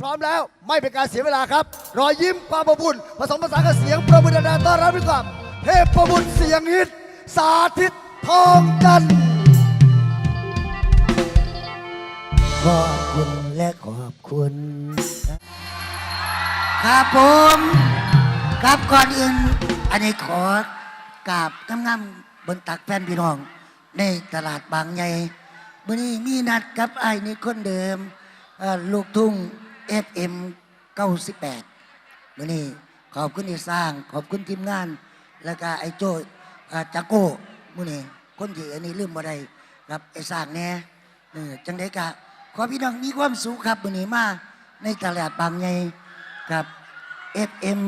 พร้อมแล้วไม่เป็นการเสียเวลาครับ รอยยิ้มความอบอุ่นผสมผสานกับเสียงประมือดาต้อนรับด้วยกับเทพประบุญเสียงฮิต สาธิตทองจันทร์ขอบคุณและขอบคุณ ครับผม ครับก่อนอื่น อันนี้ขอกราบงามๆบนตักแฟนพี่น้อง ในตลาดบางใหญ่วันนี้มีนัดกับไอ้นี่คนเดิมลูกทุ่ง FM 98วันนี้ขอบคุณที่สร้าง ขอบคุณทีมงาน แล้วก็ไอ้โจ้อ่อจักโก้มื้อนี้คนที่อันนี้ลืมบ่ได้ครับไอ้สร้างแน่เออจังไดกะขอพี่น้องมีความสุขครับวันนี้มาในตลาดบางใหญ่กับ FM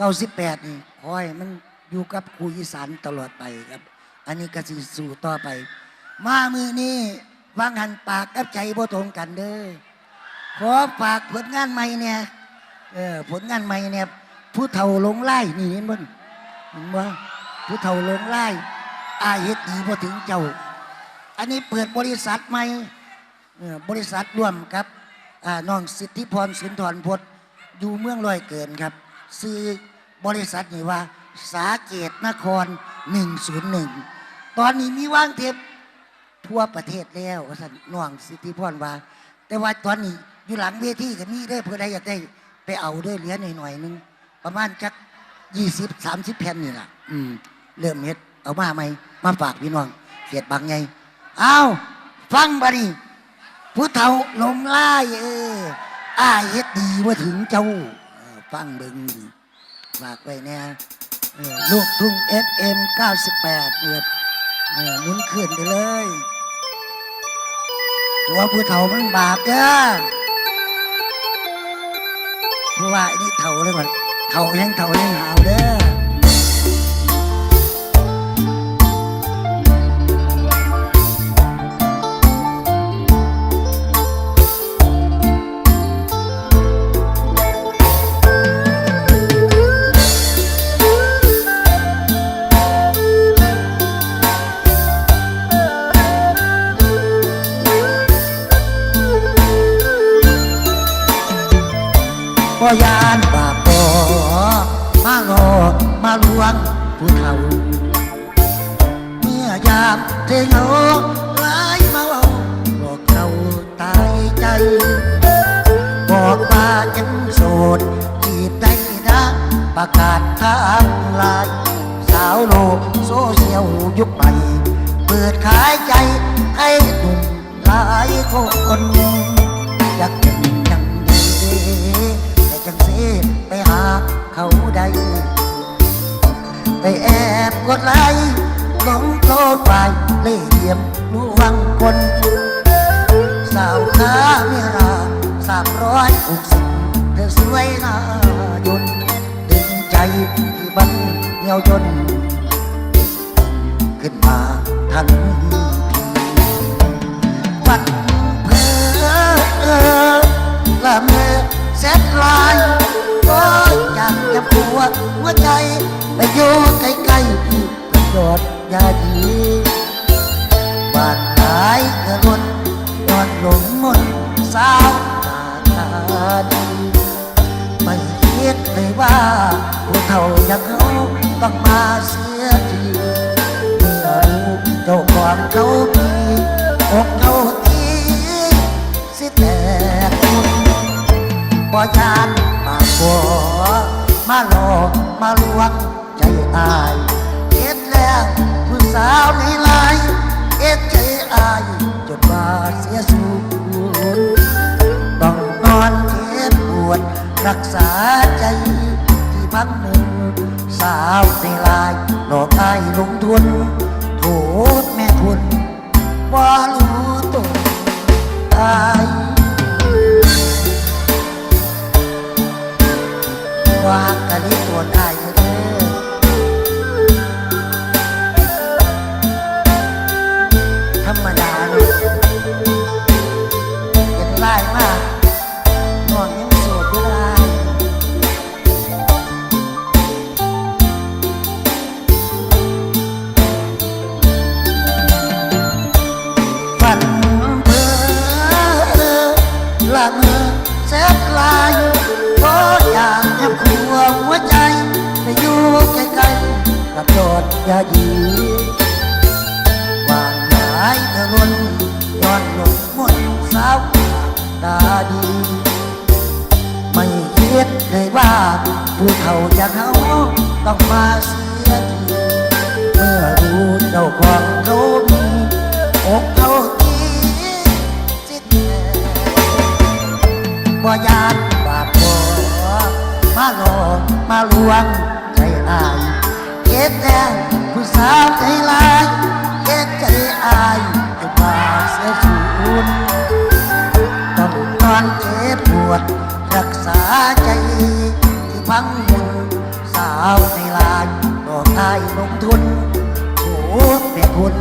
98นี่ขอให้มันอยู่กับครูอีสานตลอดไปครับ อันนี้ก็สิสู่ต่อไป มามือนี้วางหันปากกับใจบ่ตรงกันเด้อ ขอฝากผลงานใหม่เนี่ยเออผลงานใหม่เนี่ยผู้เฒ่าลงไล่นี่เห็นบ่เห็นบ่ผู้เฒ่าลงไล่อาเฮ็ดดีบ่ถึงเจ้า อันนี้เปิดบริษัทใหม่บริษัทร่วมครับน้องสิทธิพรสุนทรพจน์อยู่เมืองลอยเกินครับ ซื้อบริษัทนี่ว่า สาเกตนคร 101 ตอนนี้มีว่างเทปทั่วประเทศแล้วสันน้องสิทธิพรว่า แต่ว่าตอนนี้ อยู่หลังเวทีก็มีได้เพื่อใดอยากได้ไปเอาด้วยเหลือหน่อยๆหนึงประมาณจักยี่สิบสามสิบแผ่นนี่แหละอืมเริ่มเฮ็ดเอามาไหมมาฝากพี่น้องเขียดบางไงเอาฟังบานีผู้เฒ่าลมไล่เอออ้ายเฮ็ดดีว่าถึงเจ้าเออฟังเบิ่งฝากไว้แน่เออลูกทุ่ง FM 98เปิดเออหมุนขึ้นไปเลยตัวผู้เฒ่ามันบาปเด้อ เพราะว่าไอ้นี่เท่าเลยก่อนเท่ายังเท่ายังหาวเด้อ มาลวงผู้เฒ่า เมื่อยามเทงเอาหลายมาเอาหลอกเขาตายใจ บอกว่ายังโสดจีบได้นะประกาศทางไลาย สาวโลกโซเชียลยุคใหม่เปิดขายใจให้หนุ่มหลายคนอยากเป็นย่างดีแต่จังสิไปหาเขาใด ไปแอบกดไลค์ลงโปรไฟล์เล่เหลี่ยมลวงคน สาวขาเมียราสามร้อยหกสิบเธอสวยน่ายนดึงใจที่บันเหี่ยวจน ขึ้นมาทันทีวันเพอละเมอแซดไลน์ก็อยากจะปวดหัวใจ ไปอยู่ใกล้ๆพี่ประโยชน์ยาดีบาดหายกระวนนอนหลงมนสาวตาตาดีไม่คิดเลยว่าผู้เฒ่าอย่างเขาต้องมาเสียทีเมื่อรู้เจ้าของเขามีอกเขาทีสิแต่คุณบ่ยานปากบัวมาหลอกมาลวง อายเห็นแล้วผู้สาวในลายเอ็ดใจอายจนว่าเสียสูญต้องนอนเจ็บปวด รักษาใจที่พังมือสาวในลายหลอกอายลงทุน โทษแม่คุณว่ารู้ตัวอายว่ากันนี้ตัวอายเด้ กับโจทย์ยายีวางหายเธอรุนย้อนหลงมนสาวตาดี ไม่คิดเลยว่า ผู้เฒ่าอย่างเขาต้องมาเสียทีเมื่อรู้เจ้าของเขามีอกเขาทีจิตแน่บ่ยานบาปบ่มาหลอกมาลวงใจอาย เก็บแน่ผู้สาวใจลายเก็บใจอายให้บาเสียสูญต้องนอนเจ็บปวด รักษาใจที่พังมุนสาวในลานดอกอายลงทุนโอ้เป็นคุณ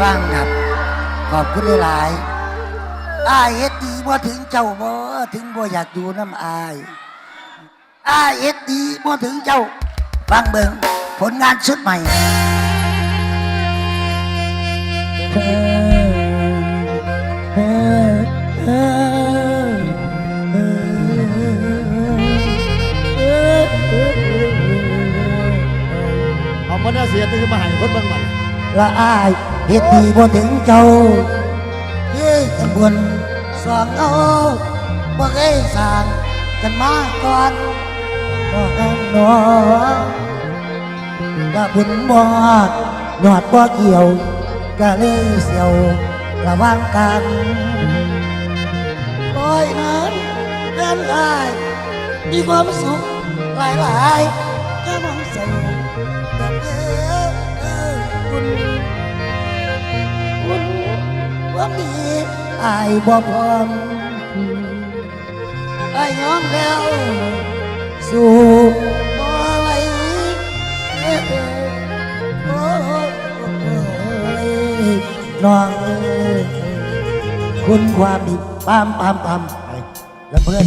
ฟังครับ ขอบคุณหลายๆอายเฮ็ดดีบ่ถึงเจ้าบ่ถึงบ่อยากอยู่น้ำอายอายเฮ็ดดีบ่ถึงเจ้าฟังเบิ่งผลงานชุดใหม่เอามาเนี่ยเสียตื่นมาใหายคนเบิ่งมันละอาย เฮ็ดดีบ่ถึงเจ้าเฮ้ยกันบนสองเอาบ่เคยสร้างกันมาก่อนบ่นั่นน้องก็ ว่ามีอายบ่พร้อมอายยอมแล้ว สู้บ่ไหวโอ้ยน้องคุณความดีปามปามปามแล้วเพื่อน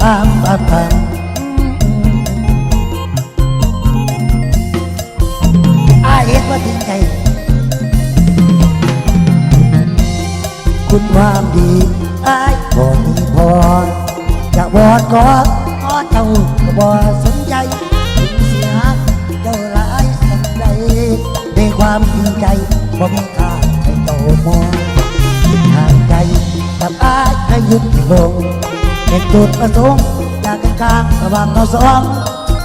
ปามปามปามไอายเห็นว่าถึงใจ คุณความดีไอ้ายบ่มีพอจะบอดก็ขอเจ้าก็บ่สนใจถึงเสียเจ้าหลายสักใดในความจริงใจบ่มีค่าให้เจ้ามองทางใจกับอ้ายให้หยุดลงเป็นจุดประสงค์อยากกันกลางระหว่างเราสอง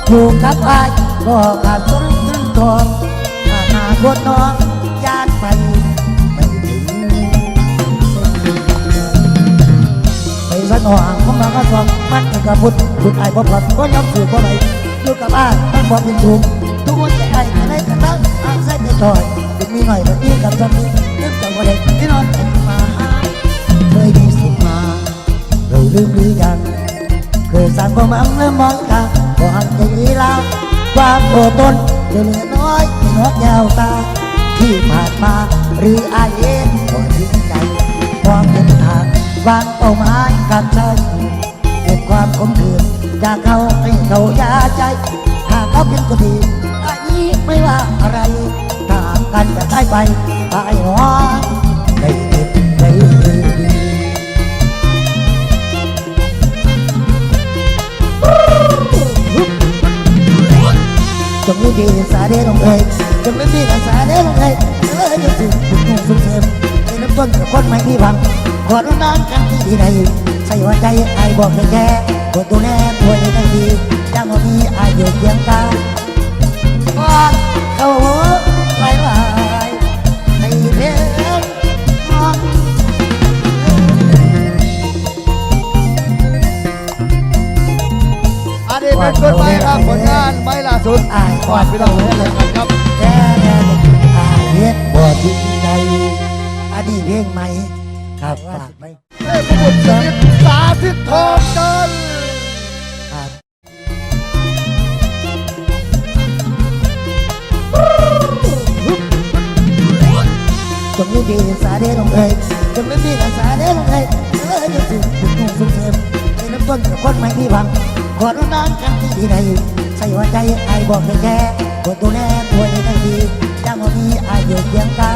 อยู่กับอ้ายก็ขาดสนถึงทองอนาคตน้อง นห่างของนาก็สองมันกับพุทธพุทธไอ้พ่อพลัดก็ย้ำสื่อพ่อไหนอยู่กับอ้ายตั้งความเป็นสูงทุกคนแต่ไอ้อะไรกันตั้งอ้างใส่ในจอยเป็นมีหน่อยแบบนี้กับจำนี้นึกจากวันเด็กที่นอนเอ็นมาเคยมีสุขมาเราลืมหรือยังเคยสั่งความมั่งและมองตาก็หันใจอีลาความโอดทนเดือดน้อยที่นกยาวตาที่ผ่านมาหรืออายเอง วางเป้าหมายการใช้เก็บความคมคืนจากเขาให้เขายาใจ หากเขาเป็นคนดีอันนี้ไม่ว่าอะไรถ้าหากกันจะได้ไปตายหัวได้เก็บได้ดีจงรู้ดีสาเดลงเอยจงรู้ดีสาเดลงเอยเออจะถึงบุญส่งเสริมให้เริ่มต้นกับคนใหม่ที่หวัง ขอร้องน้ำกันที่ดีใดใส่หัวใจไอ้บอกให้แค่กดดูแลตัวเองให้ดีจังมีอ้อยู่เคียงกายกอดเขาหลายหลายๆให้เพียงน้องอันนี้เป็นต้นไม้ครับผลงานไม้ล่าสุดอ้ก่กออนพี่น้องเลยครับแค่แค่ไอ้เฮ็ดบ่ทิ้งใจอันนี้เพลงใหม่ ครับว่าไม่เทพบุตรศิษสาธิตทองเดินจงไม่ดีสาเดลงเอยจงไม่ดีกับสาเดลงเอยเออจะถึงถึงแห่งสุขเสริมในน้ำต้นคนไม่ที่หวังขอร้องน้องกันที่ใดใส่หัวใจไอ้บอกให้แค่กดดูแลตัวเองให้ดีจังวันนี้อายุเพียงกา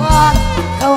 ก่อนเขา